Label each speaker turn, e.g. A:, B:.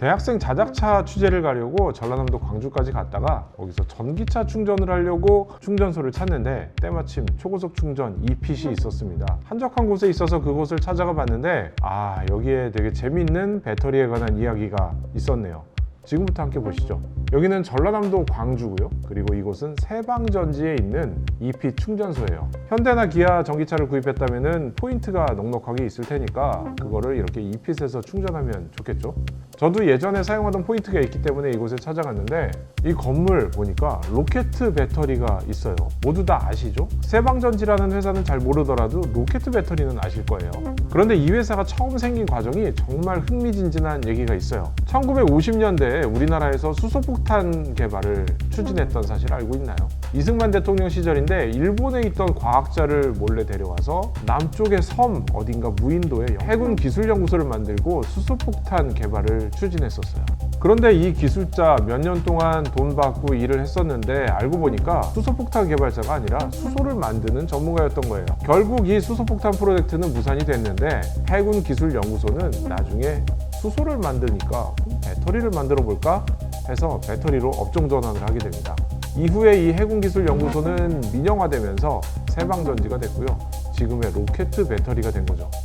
A: 대학생 자작차 취재를 가려고 전라남도 광주까지 갔다가 거기서 전기차 충전을 하려고 충전소를 찾는데 때마침 초고속 충전 EPC 있었습니다. 한적한 곳에 있어서 그곳을 찾아가 봤는데 아 여기에 되게 재밌는 배터리에 관한 이야기가 있었네요. 지금부터 함께 보시죠. 여기는 전라남도 광주고요. 그리고 이곳은 세방전지에 있는 EP 충전소예요. 현대나 기아 전기차를 구입했다면 포인트가 넉넉하게 있을 테니까 그거를 이렇게 EPS에서 충전하면 좋겠죠. 저도 예전에 사용하던 포인트가 있기 때문에 이곳에 찾아갔는데 이 건물 보니까 로켓 배터리가 있어요. 모두 다 아시죠? 세방전지라는 회사는 잘 모르더라도 로켓 배터리는 아실 거예요. 그런데 이 회사가 처음 생긴 과정이 정말 흥미진진한 얘기가 있어요. 1950년대에 우리나라에서 수소폭탄 개발을 추진했던 사실 알고 있나요? 이승만 대통령 시절인데 일본에 있던 과학자를 몰래 데려와서 남쪽의 섬 어딘가 무인도에 해군 기술 연구소를 만들고 수소폭탄 개발을 추진했었어요. 그런데 이 기술자 몇 년 동안 돈 받고 일을 했었는데 알고 보니까 수소폭탄 개발자가 아니라 수소를 만드는 전문가였던 거예요. 결국 이 수소폭탄 프로젝트는 무산이 됐는데 해군 기술 연구소는 나중에 수소를 만드니까 배터리를 만들어 볼까 해서 배터리로 업종 전환을 하게 됩니다. 이후에 이 해군기술연구소는 민영화되면서 세방전지가 됐고요. 지금의 로켓 배터리가 된 거죠.